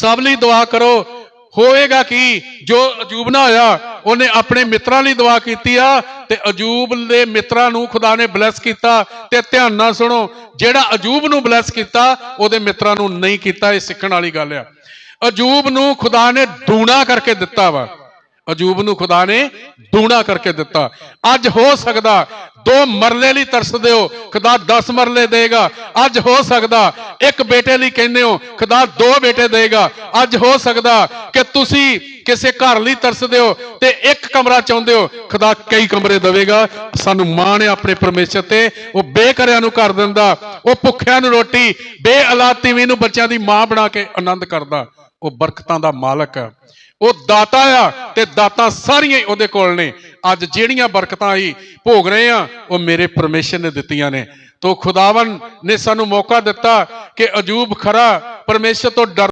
ਸਭ ਲਈ ਦੁਆ ਕਰੋ। ਹੋਏਗਾ ਕੀ? ਜੋ ਅਜੂਬ ਨਾ ਹੋਇਆ, ਉਹਨੇ ਆਪਣੇ ਮਿੱਤਰਾਂ ਲਈ ਦੁਆ ਕੀਤੀ ਆ ਤੇ ਅਜੂਬ ਦੇ ਮਿੱਤਰਾਂ ਨੂੰ ਖੁਦਾ ਨੇ ਬਲੈਸ ਕੀਤਾ ਤੇ ਧਿਆਨ ਨਾਲ ਸੁਣੋ, ਜਿਹੜਾ ਅਜੂਬ ਨੂੰ ਬਲੈਸ ਕੀਤਾ, ਉਹਦੇ ਮਿੱਤਰਾਂ ਨੂੰ ਨਹੀਂ ਕੀਤਾ, ਇਹ ਸਿੱਖਣ ਵਾਲੀ ਗੱਲ ਆ। ਅਜੂਬ ਨੂੰ ਖੁਦਾ ਨੇ ਦੂਣਾ ਕਰਕੇ ਦਿੱਤਾ ਵਾ। ਅਜੂਬ ਨੂੰ ਖੁਦਾ ਨੇ ਦੂਣਾ ਕਰਕੇ ਦਿੱਤਾ। ਅੱਜ ਹੋ ਸਕਦਾ ਦੋ ਮਰਲੇ ਲਈ ਤਰਸਦੇ ਹੋ, ਖੁਦਾ 10 ਮਰਲੇ ਦੇਗਾ। ਅੱਜ ਹੋ ਸਕਦਾ ਇੱਕ ਬੇਟੇ ਲਈ ਕਹਿੰਦੇ ਹੋ, ਖੁਦਾ ਦੋ ਬੇਟੇ ਦੇਗਾ। ਅੱਜ ਹੋ ਸਕਦਾ ਕਿ ਤੁਸੀਂ ਕਿਸੇ ਘਰ ਲਈ ਤਰਸਦੇ ਹੋ ਤੇ ਇੱਕ ਕਮਰਾ ਚਾਹੁੰਦੇ ਹੋ, ਖੁਦਾ ਕਈ ਕਮਰੇ ਦੇਵੇਗਾ। ਸਾਨੂੰ ਮਾਣ ਹੈ ਆਪਣੇ ਪਰਮੇਸ਼ਰ ਤੇ ਉਹ ਬੇਕਰਿਆਂ ਨੂੰ ਕਰ ਦਿੰਦਾ, ਉਹ ਭੁੱਖਿਆਂ ਨੂੰ ਰੋਟੀ ਬੇਔਲਾਦ ਵੀ ਨੂੰ ਬੱਚਿਆਂ ਦੀ ਮਾਂ ਬਣਾ ਕੇ ਆਨੰਦ ਕਰਦਾ। ਉਹ ਬਰਕਤਾਂ ਦਾ ਮਾਲਕ ਹੈ। ਉਹ ਦਾਤਾ ਆ ਤੇ ਦਾਤਾਂ ਸਾਰੀਆਂ ਹੀ ਉਹਦੇ ਕੋਲ ਨੇ। ਅੱਜ ਜਿਹੜੀਆਂ ਬਰਕਤਾਂ ਹੀ ਭੋਗ ਰਹੇ ਆ ਉਹ ਮੇਰੇ ਪਰਮੇਸ਼ਰ ਨੇ ਦਿੱਤੀਆਂ ਨੇ। ਤੋ ਖੁਦਾਵੰ ਨੇ ਸਾਨੂੰ ਮੌਕਾ ਦਿੱਤਾ ਕਿ ਅਜੂਬ ਖਰਾ ਪਰਮੇਸ਼ਰ ਤੋਂ ਡਰ